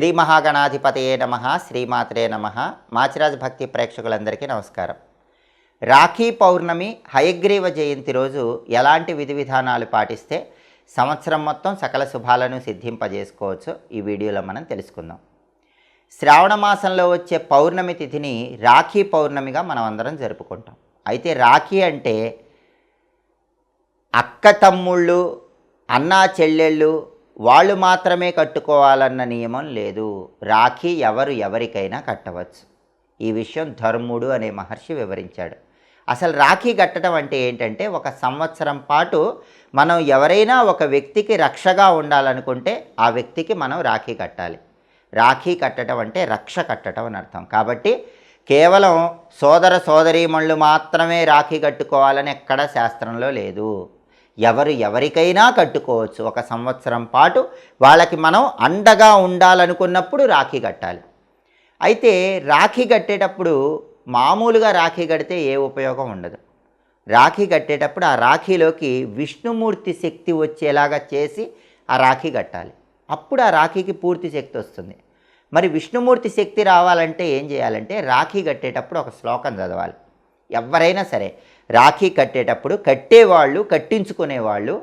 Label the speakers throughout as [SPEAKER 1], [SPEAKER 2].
[SPEAKER 1] శ్రీ మహాగణాధిపతయే నమ శ్రీమాత్రే నమ. మాచిరాజ్ భక్తి ప్రేక్షకులందరికీ నమస్కారం. రాఖీ పౌర్ణమి హయగ్రీవ జయంతి రోజు ఎలాంటి విధి విధానాలు పాటిస్తే సంవత్సరం మొత్తం సకల శుభాలను సిద్ధింపజేసుకోవచ్చు? ఈ వీడియోలో మనం తెలుసుకుందాం. శ్రావణ మాసంలో వచ్చే పౌర్ణమి తిథిని రాఖీ పౌర్ణమిగా మనం అందరం జరుపుకుంటాం. అయితే రాఖీ అంటే అక్క తమ్ముళ్ళు అన్నా చెల్లెళ్ళు వాళ్ళు మాత్రమే కట్టుకోవాలన్న నియమం లేదు. రాఖీ ఎవరు ఎవరికైనా కట్టవచ్చు. ఈ విషయం ధర్ముడు అనే మహర్షి వివరించాడు. అసలు రాఖీ కట్టడం అంటే ఏంటంటే ఒక సంవత్సరం పాటు మనం ఎవరైనా ఒక వ్యక్తికి రక్షగా ఉండాలనుకుంటే ఆ వ్యక్తికి మనం రాఖీ కట్టాలి. రాఖీ కట్టడం అంటే రక్ష కట్టడం అని అర్థం. కాబట్టి కేవలం సోదర సోదరీమణులు మాత్రమే రాఖీ కట్టుకోవాలని ఎక్కడ శాస్త్రంలో లేదు. ఎవరు ఎవరికైనా కట్టుకోవచ్చు. ఒక సంవత్సరం పాటు వాళ్ళకి మనం అండగా ఉండాలనుకున్నప్పుడు రాఖీ కట్టాలి. అయితే రాఖీ కట్టేటప్పుడు మామూలుగా రాఖీ కడితే ఏ ఉపయోగం ఉండదు. రాఖీ కట్టేటప్పుడు ఆ రాఖీలోకి విష్ణుమూర్తి శక్తి వచ్చేలాగా చేసి ఆ రాఖీ కట్టాలి. అప్పుడు ఆ రాఖీకి పూర్తి శక్తి వస్తుంది. మరి విష్ణుమూర్తి శక్తి రావాలంటే ఏం చేయాలంటే రాఖీ కట్టేటప్పుడు ఒక శ్లోకం చదవాలి. ఎవరైనా సరే రాఖీ కట్టేటప్పుడు కట్టేవాళ్ళు కట్టించుకునేవాళ్ళు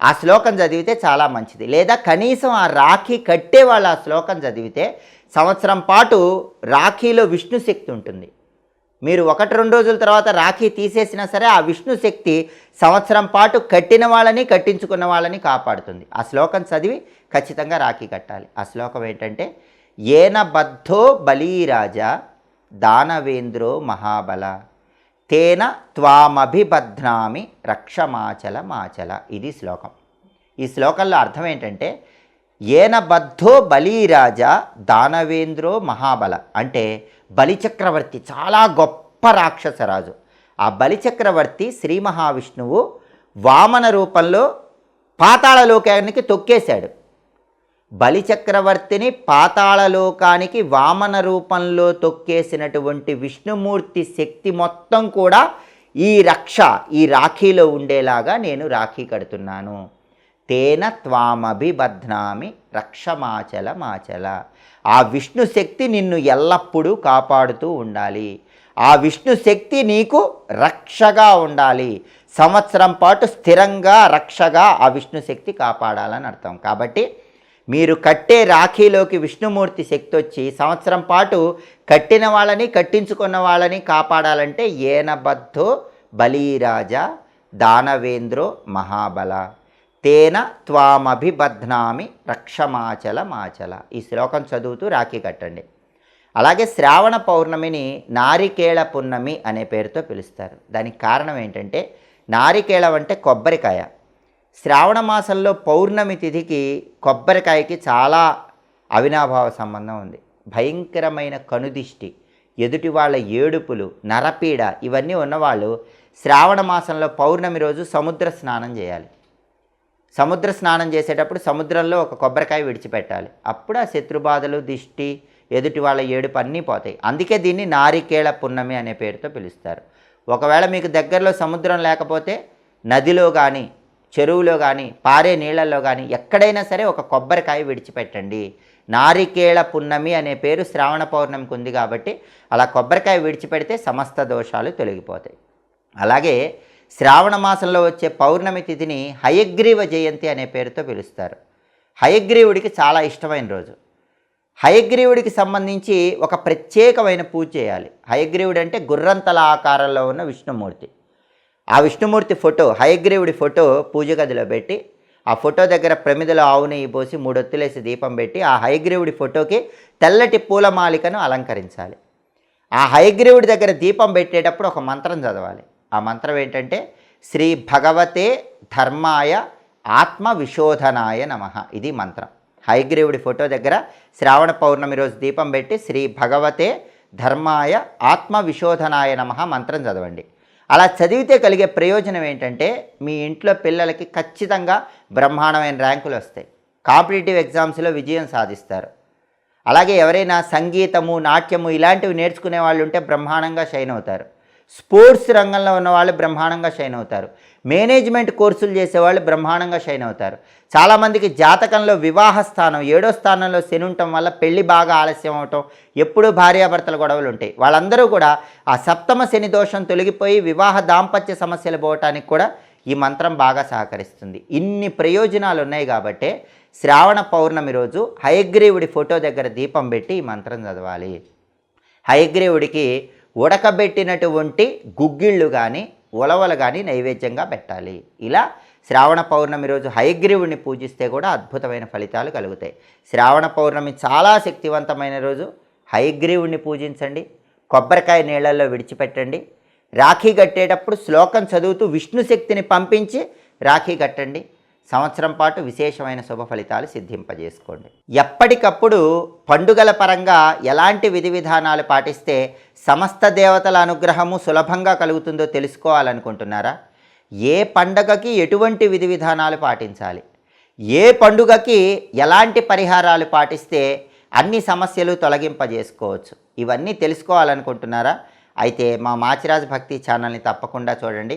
[SPEAKER 1] ఆ శ్లోకం చదివితే చాలా మంచిది. లేదా కనీసం ఆ రాఖీ కట్టేవాళ్ళు ఆ శ్లోకం చదివితే సంవత్సరం పాటు రాఖీలో విష్ణు శక్తి ఉంటుంది. మీరు ఒకటి రెండు రోజుల తర్వాత రాఖీ తీసేసినా సరే ఆ విష్ణు శక్తి సంవత్సరం పాటు కట్టిన వాళ్ళని కట్టించుకున్న వాళ్ళని కాపాడుతుంది. ఆ శ్లోకం చదివి ఖచ్చితంగా రాఖీ కట్టాలి. ఆ శ్లోకం ఏంటంటే ఏన బద్ధో బలీరాజా దానవేంద్రో మహాబల తేన త్వామభిబధ్నామి రక్షమాచల మాచల ఇది శ్లోకం. ఈ శ్లోకంలో అర్థం ఏంటంటే ఏన బద్ధో బలీరాజా దానవేంద్రో మహాబల. అంటే బలిచక్రవర్తి చాలా గొప్ప రాక్షసరాజు ఆ బలిచక్రవర్తి శ్రీ మహావిష్ణువు వామన రూపంలో పాతాళలోకానికి తొక్కేశాడు. బలిచక్రవర్తిని పాతాళలోకానికి వామన రూపంలో తొక్కేసినటువంటి విష్ణుమూర్తి శక్తి మొత్తం కూడా ఈ రక్ష ఈ రాఖీలో ఉండేలాగా నేను రాఖీ కడుతున్నాను. తేన త్వామభిబధ్నామి రక్షమాచల మాచల ఆ విష్ణు శక్తి నిన్ను ఎల్లప్పుడూ కాపాడుతూ ఉండాలి. ఆ విష్ణు శక్తి నీకు రక్షగా ఉండాలి. సంవత్సరం పాటు స్థిరంగా రక్షగా ఆ విష్ణు శక్తి కాపాడాలని అర్థం. కాబట్టి మీరు కట్టే రాఖీలోకి విష్ణుమూర్తి శక్తి వచ్చి సంవత్సరం పాటు కట్టిన వాళ్ళని కట్టించుకున్న వాళ్ళని కాపాడాలంటే ఏనబద్ధో బలీరాజ దానవేంద్రో మహాబల. తేన త్వామభిబధ్నామి రక్షమాచల మాచల ఈ శ్లోకం చదువుతూ రాఖీ కట్టండి. అలాగే శ్రావణ పౌర్ణమిని నారికేళ పున్నమి అనే పేరుతో పిలుస్తారు. దానికి కారణం ఏంటంటే నారికేళం అంటే కొబ్బరికాయ. శ్రావణ మాసంలో పౌర్ణమి తిథికి కొబ్బరికాయకి చాలా అవినాభావ సంబంధం ఉంది. భయంకరమైన కనుదిష్టి ఎదుటి వాళ్ళ ఏడుపులు నరపీడ ఇవన్నీ ఉన్నవాళ్ళు శ్రావణ మాసంలో పౌర్ణమి రోజు సముద్ర స్నానం చేయాలి. సముద్ర స్నానం చేసేటప్పుడు సముద్రంలో ఒక కొబ్బరికాయ విడిచిపెట్టాలి. అప్పుడు ఆ శత్రుబాధలు దిష్టి ఎదుటి వాళ్ళ ఏడుపు అన్నీ పోతాయి. అందుకే దీన్ని నారికేళ పున్నమి అనే పేరుతో పిలుస్తారు. ఒకవేళ మీకు దగ్గరలో సముద్రం లేకపోతే నదిలో కానీ చెరువులో కానీ పారే నీళ్ళల్లో కానీ ఎక్కడైనా సరే ఒక కొబ్బరికాయ విడిచిపెట్టండి. నారికేళ పున్నమి అనే పేరు శ్రావణ పౌర్ణమికి ఉంది కాబట్టి అలా కొబ్బరికాయ విడిచిపెడితే సమస్త దోషాలు తొలగిపోతాయి. అలాగే శ్రావణ మాసంలో వచ్చే పౌర్ణమి తిథిని హయగ్రీవ జయంతి అనే పేరుతో పిలుస్తారు. హయగ్రీవుడికి చాలా ఇష్టమైన రోజు. హయగ్రీవుడికి సంబంధించి ఒక ప్రత్యేకమైన పూజ చేయాలి. హయగ్రీవుడు అంటే గుర్రంతల ఆకారంలో ఉన్న విష్ణుమూర్తి. ఆ విష్ణుమూర్తి ఫోటో హయగ్రీవుడి ఫోటో పూజ గదిలో పెట్టి ఆ ఫోటో దగ్గర ప్రమిదలో ఆవు నెయ్యి పోసి మూడొత్తులేసి దీపం పెట్టి ఆ హయగ్రీవుడి ఫోటోకి తెల్లటి పూలమాలికను అలంకరించాలి. ఆ హయగ్రీవుడి దగ్గర దీపం పెట్టేటప్పుడు ఒక మంత్రం చదవాలి. ఆ మంత్రం ఏంటంటే శ్రీ భగవతే ధర్మాయ ఆత్మ విశోధనాయ నమ. ఇది మంత్రం. హయగ్రీవుడి ఫోటో దగ్గర శ్రావణ పౌర్ణమి రోజు దీపం పెట్టి శ్రీ భగవతే ధర్మాయ ఆత్మ విశోధనాయ నమ మంత్రం చదవండి. అలా చదివితే కలిగే ప్రయోజనం ఏంటంటే మీ ఇంట్లో పిల్లలకి ఖచ్చితంగా బ్రహ్మాండమైన ర్యాంకులు వస్తాయి. కాంపిటేటివ్ ఎగ్జామ్స్లో విజయం సాధిస్తారు. అలాగే ఎవరైనా సంగీతము నాట్యము ఇలాంటివి నేర్చుకునే వాళ్ళు ఉంటే బ్రహ్మాండంగా షైన్ అవుతారు. స్పోర్ట్స్ రంగంలో ఉన్న వాళ్ళు బ్రహ్మాండంగా షైన్ అవుతారు. మేనేజ్మెంట్ కోర్సులు చేసేవాళ్ళు బ్రహ్మాండంగా షైన్ అవుతారు. చాలామందికి జాతకంలో వివాహ స్థానం ఏడో స్థానంలో శని ఉండటం వల్ల పెళ్ళి బాగా ఆలస్యం అవటం ఎప్పుడూ భార్యాభర్తల గొడవలు ఉంటాయి. వాళ్ళందరూ కూడా ఆ సప్తమ శని దోషం తొలగిపోయి వివాహ దాంపత్య సమస్యలు పోవటానికి కూడా ఈ మంత్రం బాగా సహకరిస్తుంది. ఇన్ని ప్రయోజనాలు ఉన్నాయి కాబట్టే శ్రావణ పౌర్ణమి రోజు హయగ్రీవుడి ఫోటో దగ్గర దీపం పెట్టి ఈ మంత్రం చదవాలి. హయగ్రీవుడికి ఉడకబెట్టినటువంటి గుగ్గిళ్ళు కానీ ఉలవలు కానీ నైవేద్యంగా పెట్టాలి. ఇలా శ్రావణ పౌర్ణమి రోజు హయగ్రీవుడిని పూజిస్తే కూడా అద్భుతమైన ఫలితాలు కలుగుతాయి. శ్రావణ పౌర్ణమి చాలా శక్తివంతమైన రోజు. హయగ్రీవుడిని పూజించండి. కొబ్బరికాయ నీళ్ళల్లో విడిచిపెట్టండి. రాఖీ కట్టేటప్పుడు శ్లోకం చదువుతూ విష్ణు శక్తిని పంపించి రాఖీ కట్టండి. సంవత్సరం పాటు విశేషమైన శుభ ఫలితాలు సిద్ధింపజేసుకోండి. ఎప్పటికప్పుడు పండుగల పరంగా ఎలాంటి విధి విధానాలు పాటిస్తే సమస్త దేవతల అనుగ్రహము సులభంగా కలుగుతుందో తెలుసుకోవాలనుకుంటున్నారా? ఏ పండగకి ఎటువంటి విధి విధానాలు పాటించాలి? ఏ పండుగకి ఎలాంటి పరిహారాలు పాటిస్తే అన్ని సమస్యలు తొలగింపజేసుకోవచ్చు? ఇవన్నీ తెలుసుకోవాలనుకుంటున్నారా? అయితే మా మాచిరాజ్ భక్తి ఛానల్ని తప్పకుండా చూడండి.